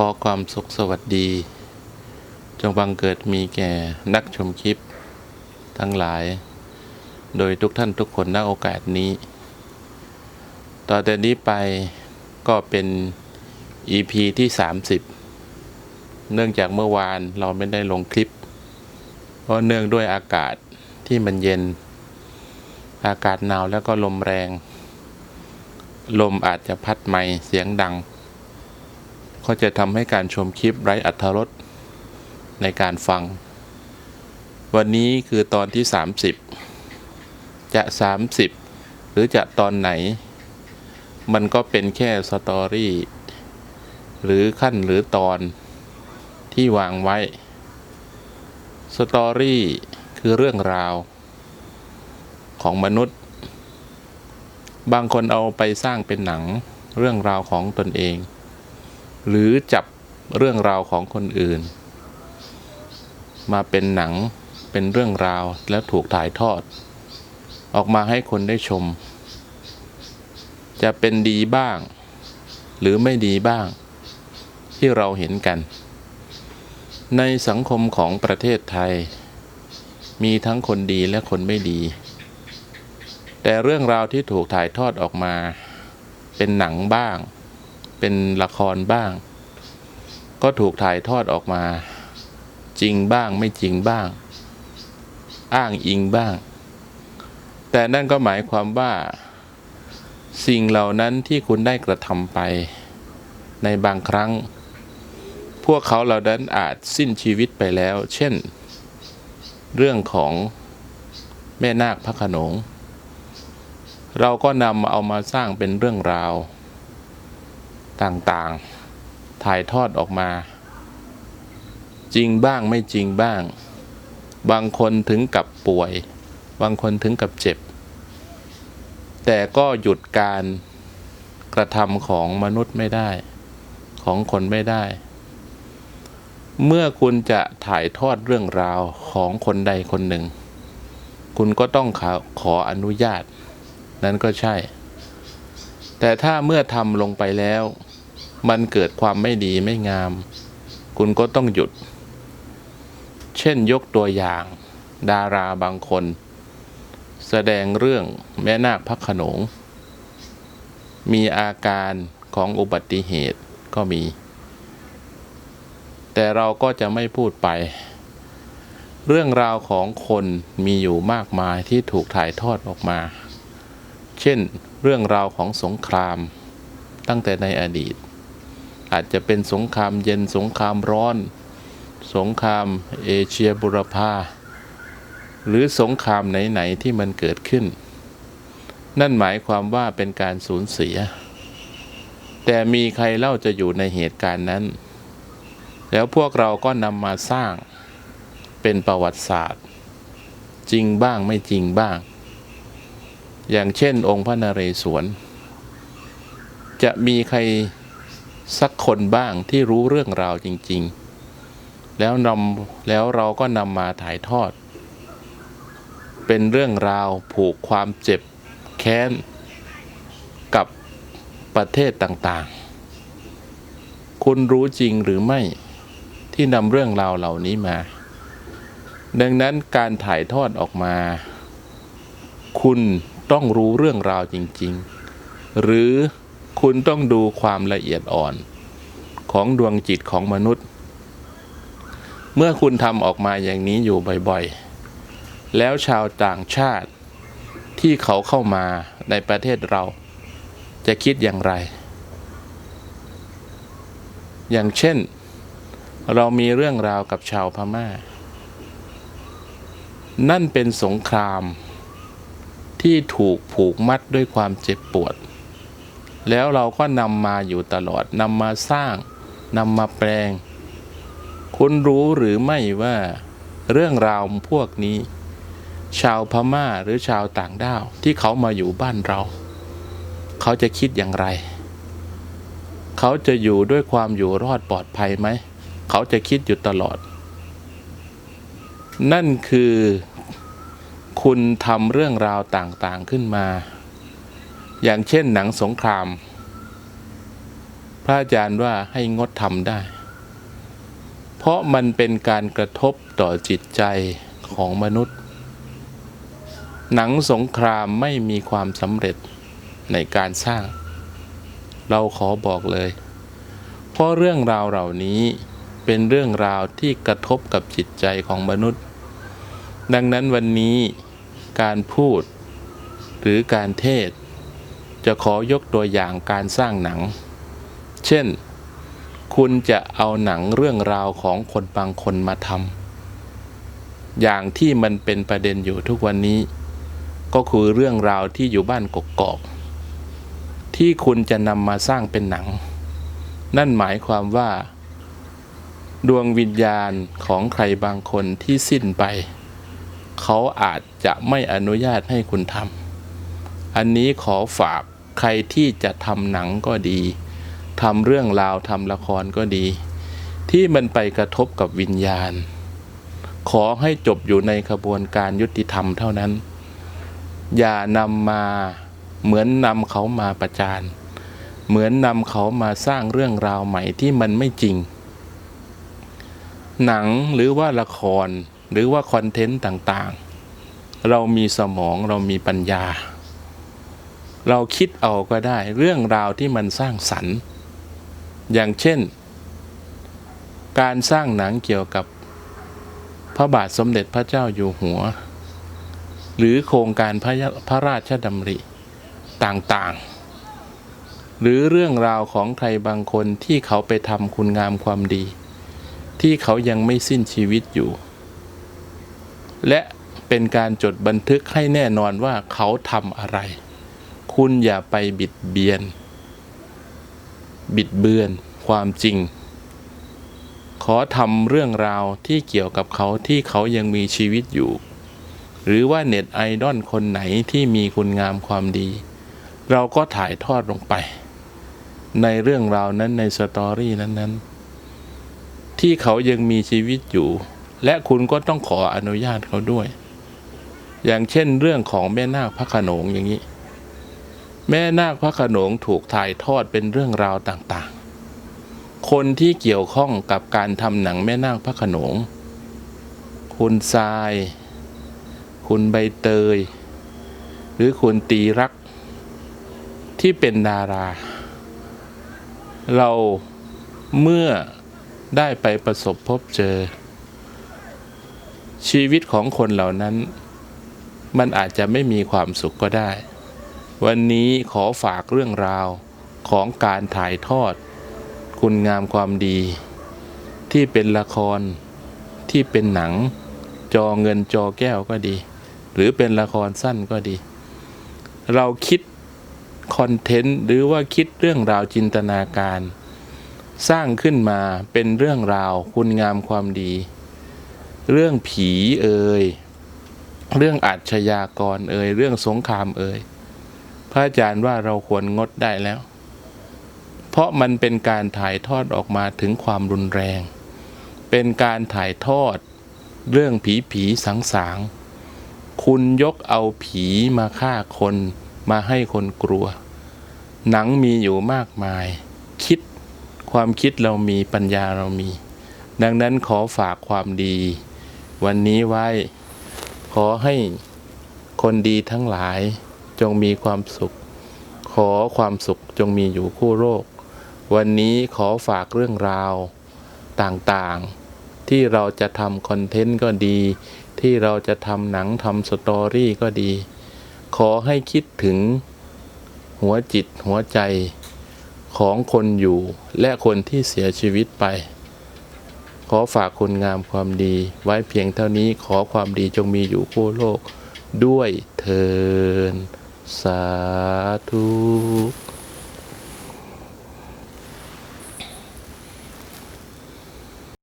ขอความสุขสวัสดี จงบังเกิดมีแก่นักชมคลิป ทั้งหลาย โดยทุกท่านทุกคนณโอกาสนี้ ต่อแต่นี้ไปก็เป็น EP ที่ 30 เนื่องจากเมื่อวานเราไม่ได้ลงคลิป เพราะเนื่องด้วยอากาศที่มันเย็น อากาศหนาวแล้วก็ลมแรง ลมอาจจะพัดไมค์เสียงดัง ก็จะทำให้การชมคลิปไร้อัธรสในการฟัง วันนี้คือตอนที่ 30 จะ 30 หรือจะตอนไหน มันก็เป็นแค่สตอรี่หรือขั้นหรือตอนที่วางไว้ สตอรี่คือเรื่องราว ของมนุษย์ บางคนเอาไปสร้างเป็นหนังเรื่องราวของตนเอง หรือจับเรื่องราวของคนอื่น มาเป็นหนังเป็นเรื่องราวแล้วถูกถ่ายทอด ออกมาให้คนได้ชม จะเป็นดีบ้าง หรือไม่ดีบ้าง ที่เราเห็นกัน ในสังคมของประเทศไทย มีทั้งคนดีและคนไม่ดี แต่เรื่องราวที่ถูกถ่ายทอดออกมา เป็นหนังบ้าง เป็นละครบ้าง ก็ถูกถ่ายทอดออกมา จริงบ้างไม่จริงบ้าง อ้างอิงบ้าง แต่นั่นก็หมายความว่า สิ่งเหล่านั้นที่คุณได้กระทำไป ในบางครั้ง พวกเขาเหล่านั้นอาจสิ้นชีวิตไปแล้ว เช่น เรื่องของแม่นาคพระขนง เราก็นำเอามาสร้างเป็นเรื่องราว ต่างๆ ถ่ายทอดออกมา จริงบ้างไม่จริงบ้าง บางคนถึงกับป่วย บางคนถึงกับเจ็บ แต่ก็หยุดการกระทำของมนุษย์ไม่ได้ ของคนไม่ได้ เมื่อคุณจะถ่ายทอดเรื่องราวของคนใดคนหนึ่ง คุณก็ต้องขอขออนุญาต นั้นก็ใช่แต่ถ้าเมื่อทำลงไปแล้ว มันเกิดความไม่ดีไม่งาม คุณก็ต้องหยุด เช่นยกตัวอย่าง ดาราบางคน แสดงเรื่องแม่นาคพระขนง มีอาการของอุบัติเหตุก็มี แต่เราก็จะไม่พูดไป เรื่องราวของคนมีอยู่มากมายที่ถูกถ่ายทอดออกมา เช่น เรื่องราวของสงครามตั้งแต่ในอดีต อาจจะเป็นสงครามเย็นสงครามร้อน สงครามเอเชียบุรพาหรือสงครามไหน ๆ ที่มันเกิดขึ้น นั่นหมายความว่าเป็นการสูญเสีย แต่มีใครเล่าจะอยู่ในเหตุการณ์นั้น แล้วพวกเราก็นำมาสร้างเป็นประวัติศาสตร์ จริงบ้างไม่จริงบ้าง อย่างเช่นองค์พระนเรศวรจะมีใคร สักคนบ้างที่รู้เรื่องราวจริง ๆ แล้วนำแล้วเราก็นำมาถ่ายทอด เป็นเรื่องราวผูกความเจ็บแค้น กับประเทศต่างๆ คุณรู้จริงหรือไม่ที่นำเรื่องราวเหล่านี้มา ดังนั้นการถ่ายทอดออกมา คุณต้องรู้เรื่องราวจริง ๆ หรือ คุณต้องดูความละเอียดอ่อนของดวงจิตของมนุษย์ เมื่อคุณทำออกมาอย่างนี้อยู่บ่อยๆ แล้วชาวต่างชาติที่เขาเข้ามาในประเทศเรา จะคิดอย่างไร อย่างเช่น เรามีเรื่องราวกับชาวพม่า นั่นเป็นสงครามที่ถูกผูกมัดด้วยความเจ็บปวด แล้วเราก็นำมาอยู่ตลอดนำมาสร้างนำมาแปลง คุณรู้หรือไม่ว่าเรื่องราวพวกนี้ ชาวพม่าหรือชาวต่างด้าวที่เขามาอยู่บ้านเรา เขาจะคิดอย่างไร เขาจะอยู่ด้วยความอยู่รอดปลอดภัยไหม เขาจะคิดอยู่ตลอด นั่นคือ คุณทำเรื่องราวต่างๆขึ้นมา อย่างเช่นหนังสงคราม พระอาจารย์ว่าให้งดทำได้ เพราะมันเป็นการกระทบต่อจิตใจของมนุษย์ หนังสงครามไม่มีความสำเร็จในการสร้าง เราขอบอกเลย เพราะเรื่องราวเหล่านี้เป็นเรื่องราวที่กระทบกับจิตใจของมนุษย์ ดังนั้นวันนี้การพูดหรือการเทศ จะขอยกตัวอย่างการสร้างหนัง เช่น คุณจะเอาหนังเรื่องราวของคนบางคนมาทำอย่างที่มันเป็นประเด็นอยู่ทุกวันนี้ ก็คือเรื่องราวที่อยู่บ้านกกอกที่คุณจะนำมาสร้างเป็นหนัง นั่นหมายความว่า ดวงวิญญาณของใครบางคนที่สิ้นไป เขาอาจจะไม่อนุญาตให้คุณทำอันนี้ขอฝาก ใครที่จะทำหนังก็ดีทำเรื่องราวทำละครก็ดี ที่มันไปกระทบกับวิญญาณ ขอให้จบอยู่ในขบวนการยุติธรรมเท่านั้น อย่านำมาเหมือนนำเขามาประจานเหมือนนำเขามาสร้างเรื่องราวใหม่ที่มันไม่จริง หนังหรือว่าละครหรือว่าคอนเทนต์ต่างๆ เรามีสมองเรามีปัญญา เราคิดเอาก็ได้เรื่องราวที่มันสร้างสรรค์ อย่างเช่น การสร้างหนังเกี่ยวกับพระบาทสมเด็จพระเจ้าอยู่หัว หรือโครงการพระพระราชดำริต่างๆ หรือเรื่องราวของใครบางคนที่เขาไปทำคุณงามความดี ที่เขายังไม่สิ้นชีวิตอยู่ และเป็นการจดบันทึกให้แน่นอนว่าเขาทำอะไร คุณอย่าไปบิดเบียน บิดเบือนความจริง ขอทำเรื่องราวที่เกี่ยวกับเขาที่เขายังมีชีวิตอยู่ หรือว่าเน็ตไอดอลคนไหนที่มีคุณงามความดี เราก็ถ่ายทอดลงไป ในเรื่องราวนั้นในสตอรี่นั้นๆ ที่เขายังมีชีวิตอยู่ และคุณก็ต้องขออนุญาตเขาด้วย อย่างเช่นเรื่องของแม่นาคพระขนงอย่างนี้ แม่นาคพระขนงถูกถ่ายทอดเป็นเรื่องราวต่างๆ คนที่เกี่ยวข้องกับการทำหนังแม่นาคพระขนง คุณทราย คุณใบเตย หรือคุณตีรัก ที่เป็นดารา เราเมื่อได้ไปประสบพบเจอ ชีวิตของคนเหล่านั้น มันอาจจะไม่มีความสุขก็ได้ วันนี้ขอฝากเรื่องราวของการถ่ายทอด คุณงามความดี ที่เป็นละคร ที่เป็นหนัง จอเงินจอแก้วก็ดี หรือเป็นละครสั้นก็ดี เราคิดคอนเทนต์หรือว่าคิดเรื่องราวจินตนาการ สร้างขึ้นมาเป็นเรื่องราวคุณงามความดี เรื่องผีเอ่ยเรื่องอาชญากรเอ่ยเรื่องสงครามเอ่ย ระอาจารย์ว่าเราควรงดได้แล้ว เพราะมันเป็นการถ่ายทอดออกมาถึงความรุนแรง เป็นการถ่ายทอดเรื่องผีผีสังสางๆคุณยกเอาผีมาฆ่าคนมาให้คนกลัว หนังมีอยู่มากมาย คิดความคิดเรามีปัญญาเรามี ดังนั้นขอฝากความดี วันนี้ไว้ ขอให้คนดีทั้งหลาย จงมีความสุข ขอความสุขจงมีอยู่คู่โลกวันนี้ขอฝากเรื่องราวต่างๆ ที่เราจะทำคอนเทนต์ก็ดี ที่เราจะทำหนังทำสตอรี่ก็ดี ขอให้คิดถึงหัวจิตหัวใจของคนอยู่และคนที่เสียชีวิตไป ขอฝากคุณงามความดีไว้เพียงเท่านี้ขอความดีจงมีอยู่คู่โลกด้วยเทิน สาธุ